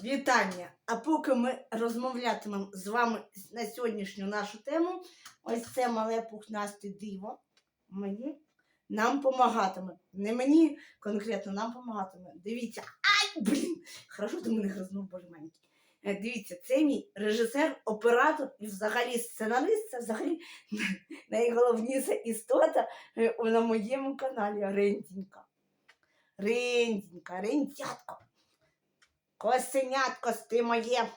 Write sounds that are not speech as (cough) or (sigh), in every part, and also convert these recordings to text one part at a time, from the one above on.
Вітання! А поки ми розмовлятимемо з вами на сьогоднішню нашу тему, ось це мале пухнасте диво мені нам помагатиме. Не мені конкретно нам помагатиме. Дивіться, ай, блін! Хорошо, ти мене гризнув, боже маленький. Е, Дивіться, це мій режисер, оператор і взагалі сценарист, це взагалі (laughs) найголовніша істота е, на моєму каналі Рентінька. Рентінька, рентятко. Косенятко ти моє,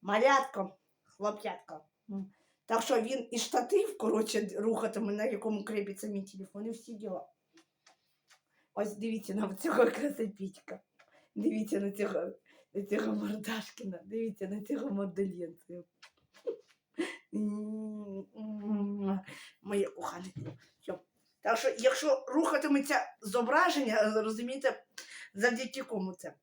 малятко, хлоп'ятко. Так що він і штатив, коротше, рухатиме, на якому кріпиться мій телефон, і всі діла. Ось дивіться на цього красопітька. Дивіться на цього, на цього мордашкіна, дивіться на цього моделєнцю. Моє кохане. Так що, якщо рухатиметься зображення, розумієте, завдяки кому це?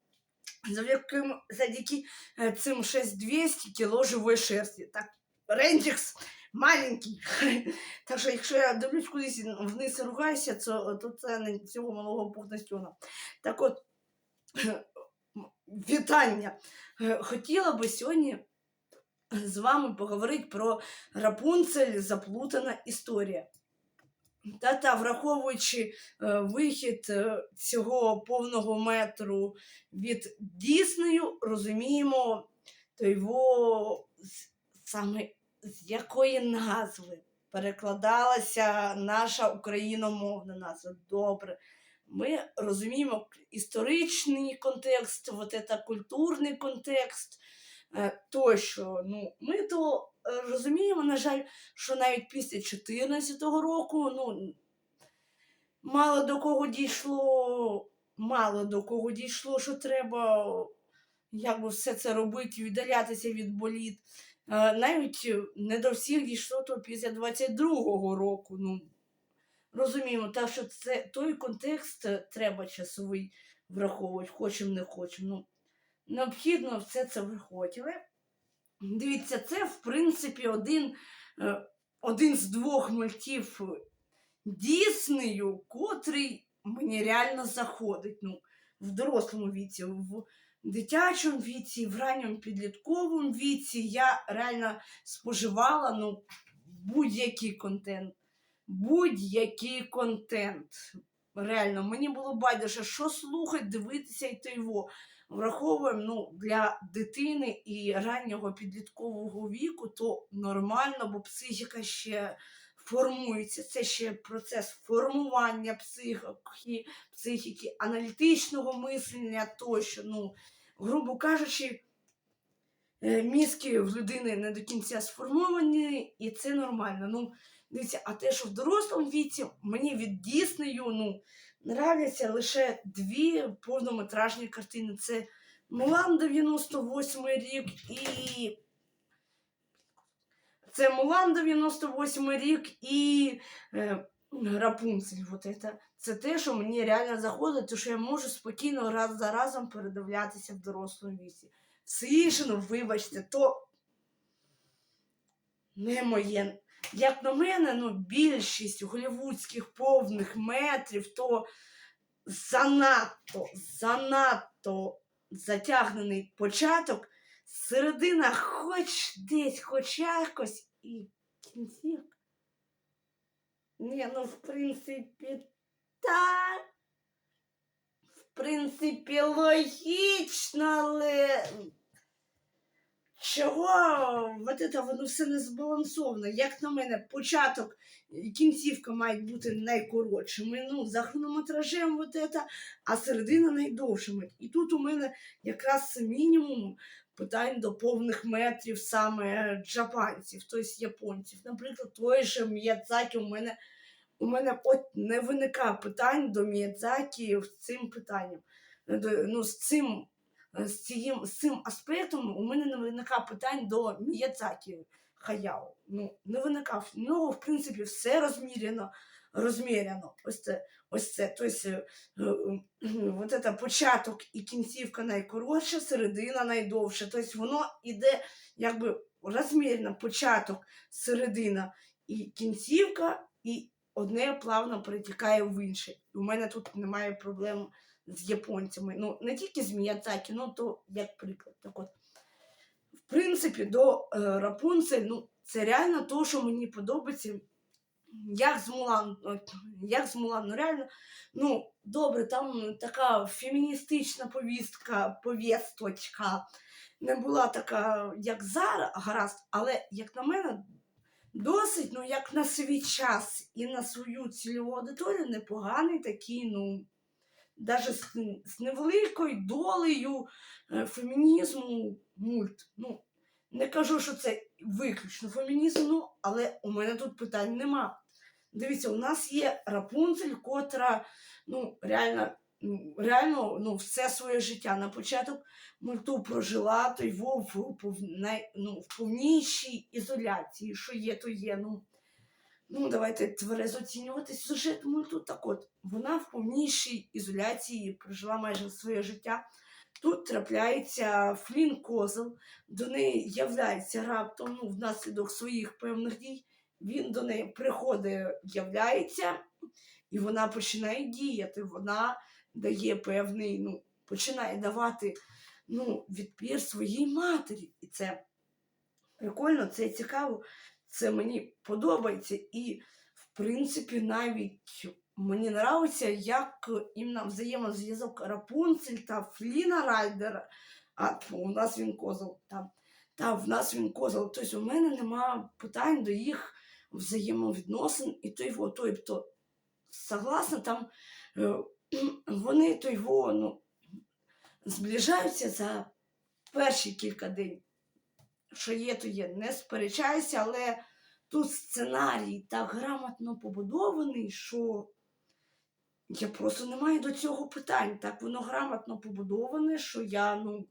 Завдяки, е, цим 6200 кіло живої шерсті. Так, рендікс маленький. (laughs) Так що, якщо я дивлюсь кудись вниз і ругаюся, то, то це не цього малого пухнастюна. Так от, (clears throat) вітання. Е, Хотіла би сьогодні з вами поговорити про Рапунцель заплутана історія. Та-та, враховуючи е, вихід е, цього повного метру від Діснею, розуміємо то його з- саме з якої назви перекладалася наша україномовна назва. Добре. Ми розуміємо історичний контекст, вот культурний контекст е, тощо. Ну, ми то розуміємо, на жаль, що навіть після 2014 року, ну, мало до кого дійшло, мало до кого дійшло, що треба якби все це робити, віддалятися від боліт. Е, Навіть е, не до всіх дійшло то після 22-го року. Ну, розуміємо, так що це той контекст е, треба часовий враховувати, хочемо, не хочемо. Ну, необхідно все це враховувати. Дивіться, це в принципі один, е, один з двох мультів Діснею, котрий мені реально заходить. Ну, в дорослому віці, в дитячому віці, в ранньому підлітковому віці я реально споживала ну, будь-який контент. Будь-який контент. Реально, мені було байдуже, що слухати, дивитися і то його. Враховуємо ну, для дитини і раннього підліткового віку, то нормально, бо психіка ще формується. Це ще процес формування психіки, психіки, аналітичного мислення тощо. Ну, грубо кажучи, е, мізки в людини не до кінця сформовані, і це нормально. Ну, дивіться, а те, що в дорослому віці, мені від Діснею, ну, нравляться лише дві повнометражні картини. Це Мулан 98 рік і. Це Мулан 98 рік і е, Рапунцель. Вот это. Це те, що мені реально заходить, тому що я можу спокійно раз за разом передивлятися в дорослому віці. Все інше, вибачте, то не моє. Як на мене, ну, більшість голівудських повних метрів, то занадто, занадто затягнений початок, середина хоч десь, хоч якось і кінцівка. Ні, ну, в принципі, так. В принципі, логічно, але чого вот это воно все не збалансовано? Як на мене, початок і кінцівка мають бути найкоротшими, ну, за хронометражем вот это, а середина найдовшими. І тут у мене якраз мінімум питань до повних метрів саме джапанців, тобто японців. Наприклад, той же Міядзакі у мене у мене от не виникає питань до Міядзакі цим питанням. Е, Ну, з цим, е, з цим, з цим аспектом у мене не виникає питань до Міядзакі Хаяо. Ну, не виникав. У в принципі, все розміряно, розміряно. Ось це. Ось це. Тобто, е, е, от це початок і кінцівка найкоротша, середина найдовша. Тобто воно іде якби розмірено початок, середина і кінцівка, і одне плавно перетікає в інше. У мене тут немає проблем з японцями. Ну, не тільки з Міядзакі, ну то як приклад. Так от. В принципі, до е, Рапунцель, ну, це реально то, що мені подобається. Як з Мулан, як з Мулан, ну реально, ну, добре, там така феміністична повістка, повісточка не була така, як зараз, гаразд, але, як на мене, досить, ну, як на свій час і на свою цільову аудиторію непоганий такий, ну, навіть з, з невеликою долею е, фемінізму мульт. Ну, не кажу, що це виключно фемінізм, ну, але у мене тут питань нема. Дивіться, у нас є Рапунцель, котра ну, реально, реально ну, все своє життя на початок мульту прожила той вов в, пов, най- ну, в повнішій ізоляції. Що є, то є. Ну, ну давайте тверезо оцінювати сюжет мульту. Так от, вона в повнішій ізоляції прожила майже своє життя. Тут трапляється Флін Козел, до неї являється раптом ну, внаслідок своїх певних дій. Він до неї приходить, являється, і вона починає діяти. Вона дає певний, ну, починає давати ну, відпір своїй матері. І це прикольно, це цікаво, це мені подобається. І, в принципі, навіть мені подобається, як іменно взаємозв'язок Рапунцель та Фліна Райдера. А у нас він козел. Там, та в нас він козел. Тобто у мене нема питань до їх взаємовідносин і той, во, той хто согласна, там е, (clears throat) вони той во, ну, зближаються за перші кілька днів. Що є, то є. Не сперечаюся, але тут сценарій так грамотно побудований, що я просто не маю до цього питань. Так воно грамотно побудоване, що я ну,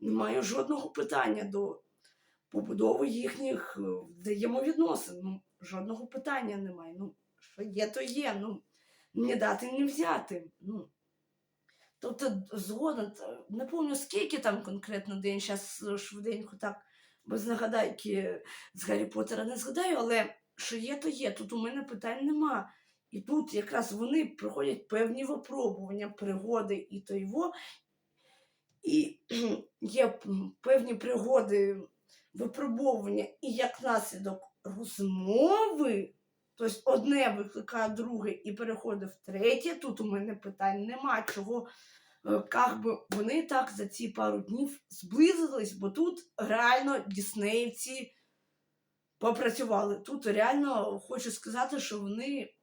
не маю жодного питання до побудови їхніх е, взаємовідносин. Ну, жодного питання немає. Ну, що є, то є. Ну, не дати, не взяти. Ну, тобто, згодом, не пам'ятаю, скільки там конкретно день, зараз швиденько так без нагадайки з Гаррі Поттера не згадаю, але що є, то є. Тут у мене питань нема. І тут якраз вони проходять певні випробування, пригоди і то його. І (clears throat) є певні пригоди, випробовування, і як наслідок розмови, тобто одне викликає друге і переходить в третє. Тут у мене питань нема, чого би вони так за ці пару днів зблизились, бо тут реально діснеївці попрацювали. Тут реально хочу сказати, що вони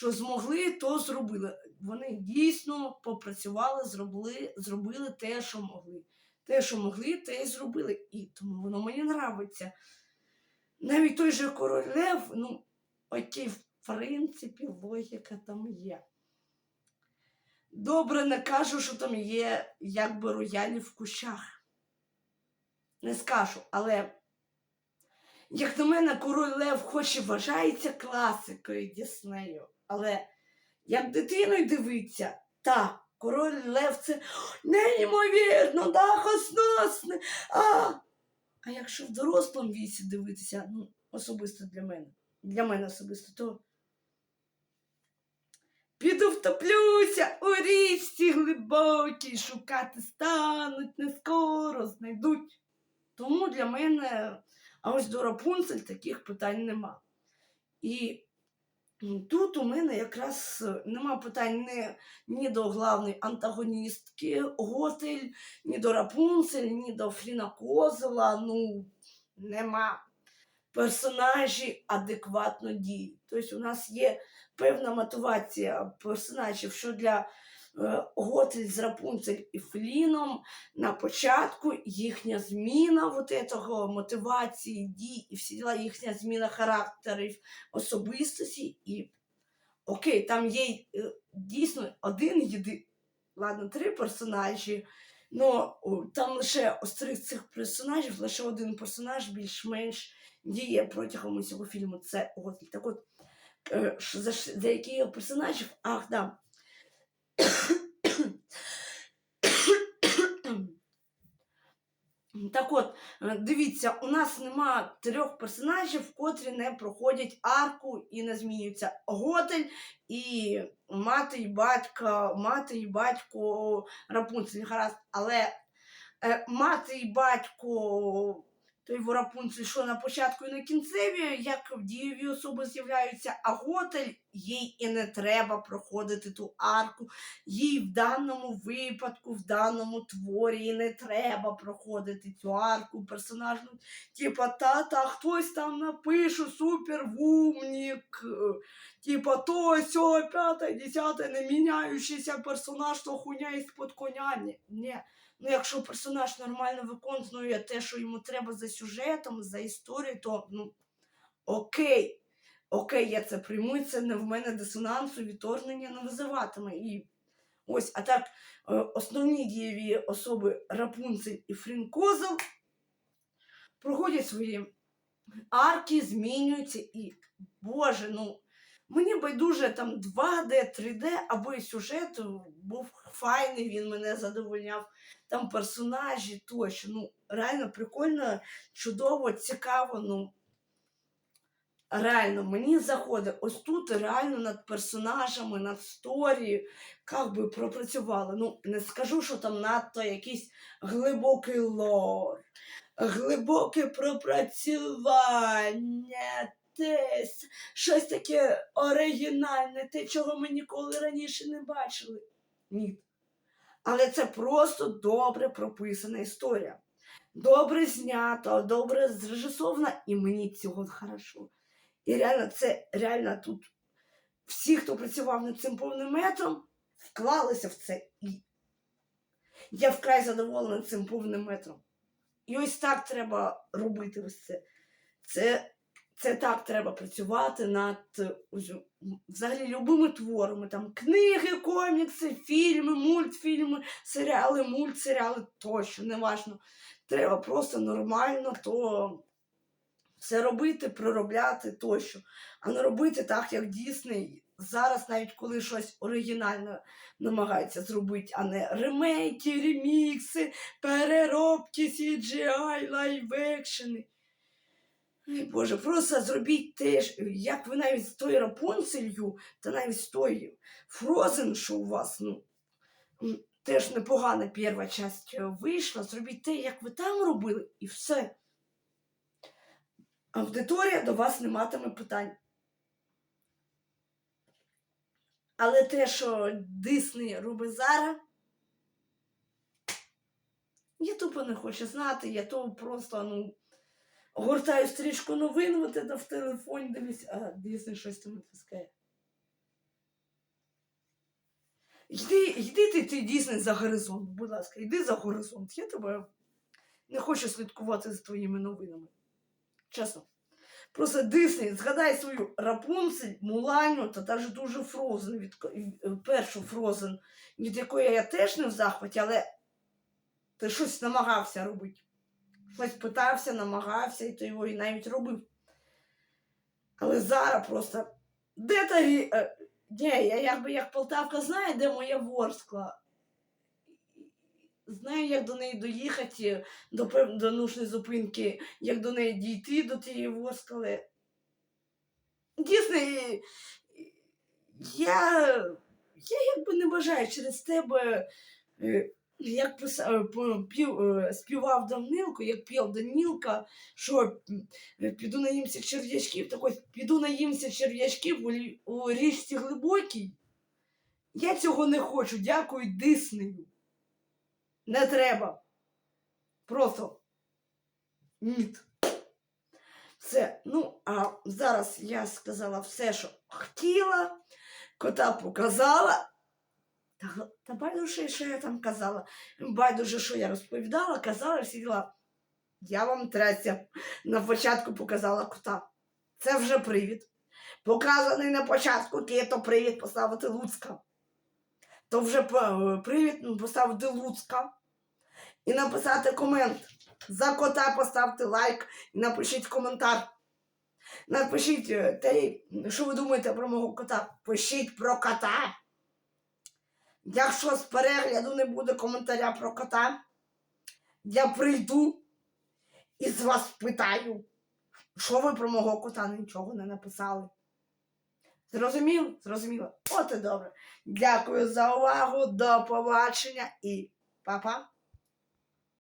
що змогли, то зробили. Вони дійсно попрацювали, зробили, зробили те, що могли. Те, що могли, те й зробили. І тому воно мені нравиться. Навіть той же король Лев, ну, окей, в принципі, логіка там є. Добре, не кажу, що там є якби роялі в кущах. Не скажу, але, як на мене, король Лев хоч і вважається класикою Діснею, але як дитиною дивиться, так, король Лев це неймовірно, дахосносне. А, а якщо в дорослому віці дивитися, ну, особисто для мене, для мене особисто, то піду втоплюся у річці глибокій, шукати стануть, не скоро знайдуть. Тому для мене, а ось до Рапунцель таких питань нема. І тут у мене якраз е, нема питань ні, ні до главної антагоністки Готель, ні до Рапунцель, ні до Фріна Козела. Ну, нема. Персонажі адекватно діють. Тобто у нас є певна мотивація персонажів, що для е, Готель з Рапунцель і Фліном на початку їхня зміна вот этого, мотивації, дій і всі діла, їхня зміна характерів, особистості. І окей, там є е, дійсно один єди, ладно, три персонажі. Ну, там лише острих цих персонажів, лише один персонаж більш-менш діє протягом усього фільму. Це Готель. Так от, е, за, за які персонажів? Ах, да. Так от, е, дивіться, у нас нема трьох персонажів, котрі не проходять арку і не змінюються. Готель і мати і батька, мати і батько Рапунцель, гаразд. Але е, мати і батько той в Рапунцель, що на початку і на кінцеві, як дієві особи з'являються, а готель їй і не треба проходити ту арку. Їй в даному випадку, в даному творі і не треба проходити цю арку персонажну. Типа, тата, хтось там напише супервумнік. Типа, то, сьо, п'яте, десяте, не міняючийся персонаж, то хуйня із-под коня. Ні. Ну, якщо персонаж нормально виконує те, що йому треба за сюжетом, за історією, то ну окей. Окей, я це прийму, це не в мене дисонансу, відторгнення не визиватиме. І ось, а так, е, основні дієві особи Рапунцель і Фрінкозел проходять свої арки, змінюються і, Боже, ну. Мені байдуже там 2D, 3D, аби сюжет був файний, він мене задовольняв. Там персонажі тощо. Ну, реально прикольно, чудово, цікаво. Ну, реально, мені заходить. Ось тут реально над персонажами, над сторі, як би пропрацювали. Ну, не скажу, що там надто якийсь глибокий лор, глибоке пропрацювання. Десь щось таке оригінальне, те, чого ми ніколи раніше не бачили. Ні. Але це просто добре прописана історія. Добре знято, добре зрежисована, і мені цього хорошо. І реально, це реально тут всі, хто працював над цим повним метром, вклалися в це. І я вкрай задоволена цим повним метром. І ось так треба робити ось це. Це це так треба працювати над взагалі любими творами. Там книги, комікси, фільми, мультфільми, серіали, мультсеріали тощо, неважно. Треба просто нормально то все робити, проробляти тощо. А не робити так, як Дісней. Зараз, навіть коли щось оригінальне намагається зробити, а не ремейки, ремікси, переробки, CGI, лайв-екшени. Боже, просто зробіть теж, як ви навіть з тою Рапунцелью, та навіть з тою Фрозен, що у вас, ну, теж непогана перша часть е, вийшла. Зробіть те, як ви там робили, і все. Аудиторія до вас не матиме питань. Але те, що Дисней робить зараз, я тупо не хочу знати, я то просто, ну. Гортаю стрічку новин, от це в телефоні дивлюсь, а Дійсно щось там відпускає. Йди, йди ти, ти дійсно за горизонт, будь ласка, йди за горизонт. Я тебе не хочу слідкувати за твоїми новинами. Чесно. Просто Дисней, згадай свою Рапунцель, Муланю та навіть дуже Фрозен, від, е, першу Фрозен, від якої я теж не в захваті, але ти щось намагався робити. Щось питався, намагався, і то його і навіть робив. Але зараз просто. Де та рі... е, я якби як Полтавка знає, де моя ворскла. Знаю, як до неї доїхати, до, до нужної зупинки, як до неї дійти до тієї ворскли. Дійсно, я, я якби не бажаю через тебе. Е, як писав, пів, е, співав Данилко, як пів Данілка, що е, піду наїмся черв'ячків, так ось піду наїмся черв'ячків у, у річці глибокій. Я цього не хочу, дякую Диснею. Не треба. Просто ні. Все. Ну, а зараз я сказала все, що хотіла, кота показала. Та, та байдуже, що я там казала. Байдуже, що я розповідала, казала всі діла. Я вам третя на початку показала кота. Це вже привід. Показаний на початку кито привід поставити Луцька. То вже привід ну, поставити Луцька. І написати комент. За кота поставте лайк і напишіть коментар. Напишіть е, те, що ви думаєте про мого кота. Пишіть про кота. Якщо з перегляду не буде коментаря про кота, я прийду і з вас питаю, що ви про мого кота нічого не написали. Зрозумів? Зрозуміло. От і добре. Дякую за увагу. До побачення і па-па.